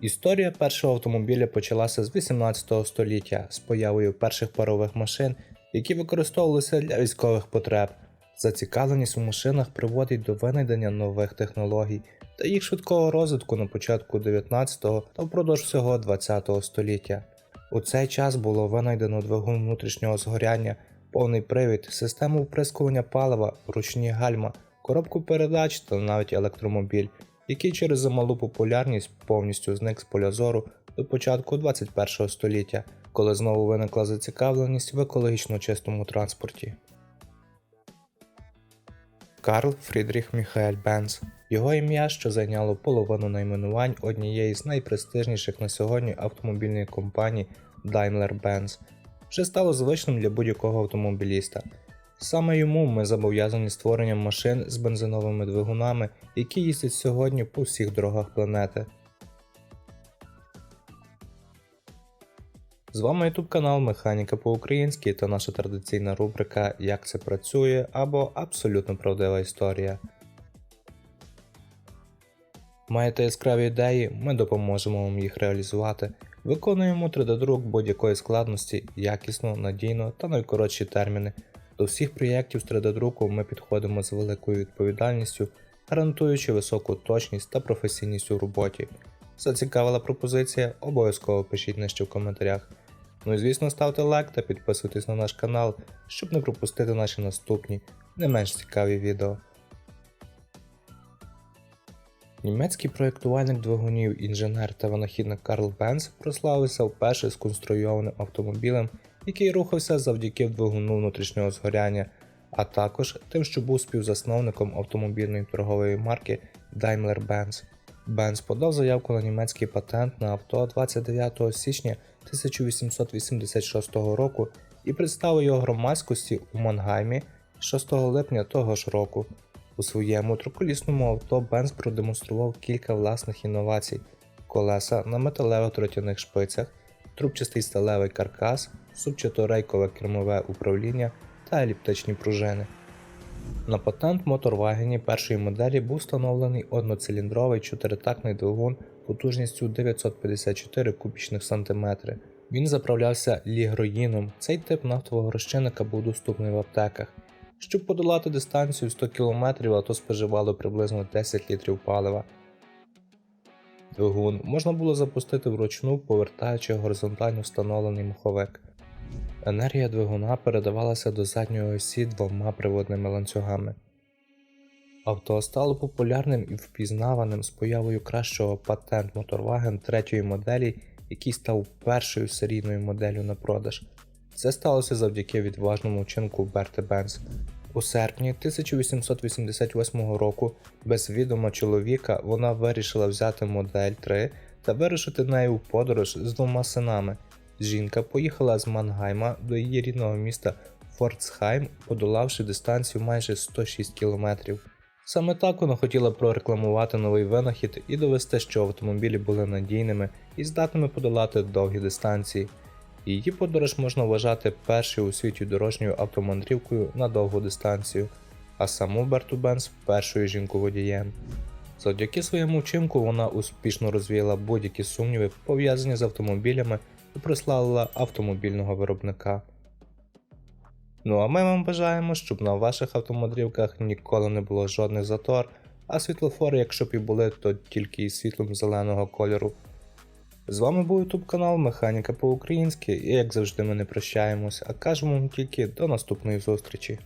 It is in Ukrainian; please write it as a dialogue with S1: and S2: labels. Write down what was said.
S1: Історія першого автомобіля почалася з 18 століття з появою перших парових машин, які використовувалися для військових потреб. Зацікавленість у машинах приводить до винайдення нових технологій та їх швидкого розвитку на початку 19-го та впродовж всього 20-го століття. У цей час було винайдено двигун внутрішнього згоряння, повний привід, систему вприскування палива, ручні гальма, коробку передач та навіть електромобіль, який через замалу популярність повністю зник з поля зору до початку 21 століття, коли знову виникла зацікавленість в екологічно чистому транспорті. Карл Фрідріх Міхаель Бенц. Його ім'я, що зайняло половину найменувань однієї з найпрестижніших на сьогодні автомобільної компаній Daimler-Benz, вже стало звичним для будь-якого автомобіліста. Саме йому ми зобов'язані створенням машин з бензиновими двигунами, які їздять сьогодні по всіх дорогах планети. З вами YouTube канал Механіка по-українськи та наша традиційна рубрика Як це працює або Абсолютно правдива історія. Маєте яскраві ідеї, ми допоможемо вам їх реалізувати. Виконуємо 3D-друк будь-якої складності, якісно, надійно та найкоротші терміни. До всіх проєктів з 3D-друку ми підходимо з великою відповідальністю, гарантуючи високу точність та професійність у роботі. Зацікавила пропозиція? Обов'язково пишіть нижче в коментарях. Ну і звісно ставте лайк та підписуйтесь на наш канал, щоб не пропустити наші наступні, не менш цікаві відео. Німецький проєктувальник двигунів, інженер та винахідник Карл Бенц прославився вперше сконструйованим автомобілем, який рухався завдяки двигуну внутрішнього згоряння, а також тим, що був співзасновником автомобільної торгової марки Daimler-Benz. Бенц подав заявку на німецький патент на авто 29 січня 1886 року і представив його громадськості у Мангаймі 6 липня того ж року. У своєму триколісному авто Бенц продемонстрував кілька власних інновацій: колеса на металевих тротяних шпицях, трубчастий сталевий каркас, субчато-рейкове кермове управління та еліптичні пружини. На патент моторвагені першої моделі був встановлений одноциліндровий чотиритактний двигун потужністю 954 кубічних сантиметри. Він заправлявся лігроїном. Цей тип нафтового розчинника був доступний в аптеках. Щоб подолати дистанцію 100 км, авто споживало приблизно 10 літрів палива. Двигун можна було запустити вручну, повертаючи горизонтально встановлений маховик. Енергія двигуна передавалася до задньої осі двома приводними ланцюгами. Авто стало популярним і впізнаваним з появою кращого патент Motorwagen третьої моделі, який став першою серійною моделлю на продаж. Це сталося завдяки відважному вчинку Берти Бенз. У серпні 1888 року, без відома чоловіка, вона вирішила взяти модель 3 та вирушити нею у подорож з двома синами. Жінка поїхала з Мангайма до її рідного міста Форцхайм, подолавши дистанцію майже 106 кілометрів. Саме так вона хотіла прорекламувати новий винахід і довести, що автомобілі були надійними і здатними подолати довгі дистанції. Її подорож можна вважати першою у світі дорожньою автомандрівкою на довгу дистанцію, а саму Берту Бенц першою жінку-водієм. Завдяки своєму вчинку вона успішно розвіяла будь-які сумніви, пов'язані з автомобілями і прославила автомобільного виробника. Ну а ми вам бажаємо, щоб на ваших автомандрівках ніколи не було жодних затор, а світлофори, якщо б і були, то тільки із світлом зеленого кольору. З вами був YouTube канал Механіка по-українськи, і як завжди ми не прощаємось, а кажемо вам тільки до наступної зустрічі.